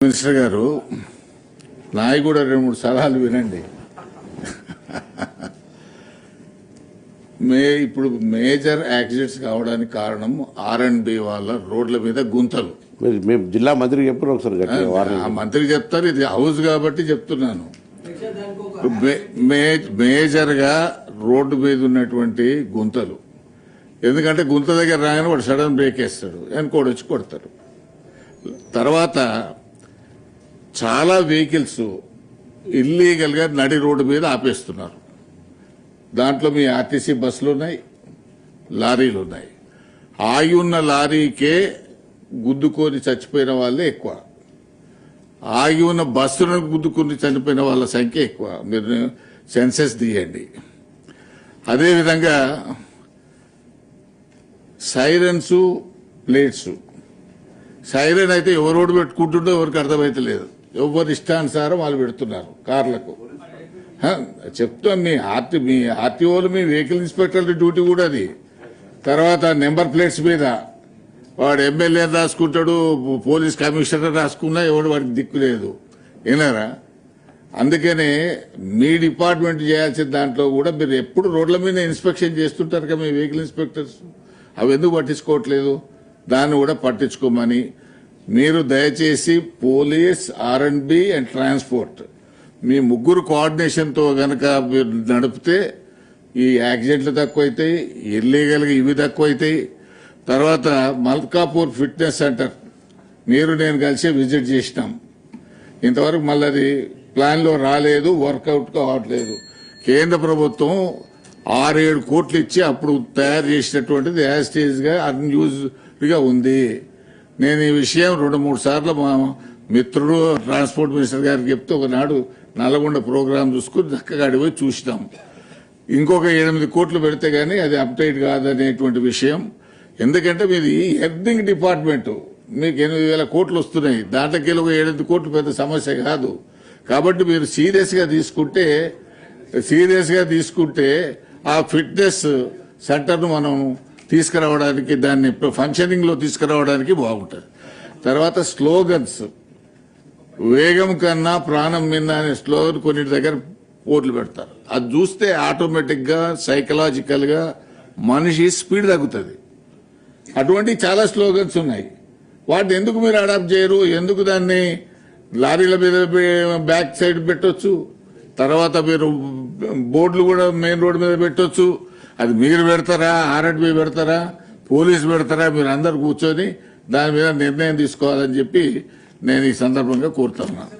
Minister గారు నాయి కూడా రెండు మూడు సలహాలు వినండి. మే ఇప్పుడు మేజర్ యాక్సిడెంట్స్ కావడానికి కారణం ఆర్ అండ్ బి వాళ్ళ రోడ్ల మీద గుంతలు. మేము జిల్లా మంత్రికి చెప్పారు ఒకసారి మంత్రి చెప్తారు ఇది హౌస్ కాబట్టి చెప్తున్నాను. మే- మే- మేజర్గా రోడ్డు మీద ఉన్నటువంటి గుంతలు. ఎందుకంటే గుంత దగ్గర రాగానే వాడు సడన్ బ్రేక్ వేస్తాడు వెనకోడు వచ్చి కొడతారు తర్వాత చాలా వెహికల్స్ ఇల్లీగల్గా నడి రోడ్డు మీద ఆపేస్తున్నారు. దాంట్లో మీ ఆర్టీసీ బస్సులు ఉన్నాయి లారీలు ఉన్నాయి. ఆగి ఉన్న లారీకే గుద్దుకొని చచ్చిపోయిన వాళ్ళే ఎక్కువ. ఆగి ఉన్న బస్సులను గుద్దుకొని చనిపోయిన వాళ్ళ సంఖ్య ఎక్కువ. మీరు సెన్సెస్ తీయండి. అదేవిధంగా సైరన్స్ ప్లేట్స్. సైరన్ అయితే ఎవరు రోడ్డు పెట్టుకుంటుండో ఎవరికి అర్థమైతే లేదు ఎవరు ఇష్టానుసారం వాళ్ళు పెడుతున్నారు కార్లకు. చెప్తాం మీ ఆర్టీ మీ ఆర్టీఓలు మీ వెహికల్ ఇన్స్పెక్టర్ డ్యూటీ కూడా అది. తర్వాత నెంబర్ ప్లేట్స్ మీద వాడు ఎమ్మెల్యే రాసుకుంటాడు పోలీస్ కమిషనర్ రాసుకున్నా ఎవడు వాడికి దిక్కు లేదు. వినారా అందుకనే మీ డిపార్ట్మెంట్ చేయాల్సిన దాంట్లో కూడా మీరు ఎప్పుడు రోడ్ల మీద ఇన్స్పెక్షన్ చేస్తుంటారు కదా మీ వెహికల్ ఇన్స్పెక్టర్స్? అవి ఎందుకు పట్టించుకోవట్లేదు? దాన్ని కూడా పట్టించుకోమని మీరు దయచేసి police R and B and transport మీ ముగ్గురు కోఆర్డినేషన్తో గనక మీరు నడిపితే ఈ యాక్సిడెంట్లు తక్కువైతాయి ఇల్లీగల్గా ఇవి తక్కువైతాయి. తర్వాత మల్కాపూర్ ఫిట్నెస్ సెంటర్ మీరు నేను కలిసి విజిట్ చేసినాం. ఇంతవరకు మళ్ళీ అది ప్లాన్లో రాలేదు వర్కౌట్ కావట్లేదు కేంద్ర ప్రభుత్వం ఆరేడు కోట్లు ఇచ్చి అప్పుడు తయారు చేసినటువంటిది యాజ్గా అన్యూజ్గా ఉంది. నేను ఈ విషయం రెండు మూడు సార్లు మా మిత్రుడు ట్రాన్స్పోర్ట్ మినిస్టర్ గారికి చెప్తే ఒకనాడు నల్గొండ ప్రోగ్రాం చూసుకుని చక్కగా అడిగిపోయి చూసినాం. ఇంకొక ఎనిమిది కోట్లు పెడితే కానీ అది అప్డేట్ కాదనేటువంటి విషయం. ఎందుకంటే మీది ఎర్నింగ్ డిపార్ట్మెంట్. మీకు ఎనిమిది వేల కోట్లు వస్తున్నాయి. దాంట్లోకి ఒక ఏడెనిమిది కోట్లు పెద్ద సమస్య కాదు. కాబట్టి మీరు సీరియస్గా తీసుకుంటే సీరియస్గా తీసుకుంటే ఆ ఫిట్నెస్ సెంటర్ను మనం తీసుకురావడానికి దాన్ని ఫంక్షనింగ్లో తీసుకురావడానికి బాగుంటుంది. తర్వాత స్లోగన్స్ వేగం కన్నా ప్రాణం మిన్న అనే స్లోగన్ కొన్ని దగ్గర పోట్లు పెడతారు. అది చూస్తే ఆటోమేటిక్గా సైకలాజికల్గా మనిషి స్పీడ్ తగ్గుతుంది. అటువంటి చాలా స్లోగన్స్ ఉన్నాయి. వాటిని ఎందుకు మీరు అడాప్ట్ చేయరు? ఎందుకు దాన్ని లారీల మీద బ్యాక్ సైడ్ పెట్టొచ్చు? తర్వాత మీరు బోర్డులు కూడా మెయిన్ రోడ్డు మీద పెట్టొచ్చు? అది మీరు పెడతారా ఆర్ఎండ్బి పెడతారా పోలీసు పెడతారా మీరు అందరు కూర్చొని దాని మీద నిర్ణయం తీసుకోవాలని చెప్పి నేను ఈ సందర్భంగా కోరుతున్నాను.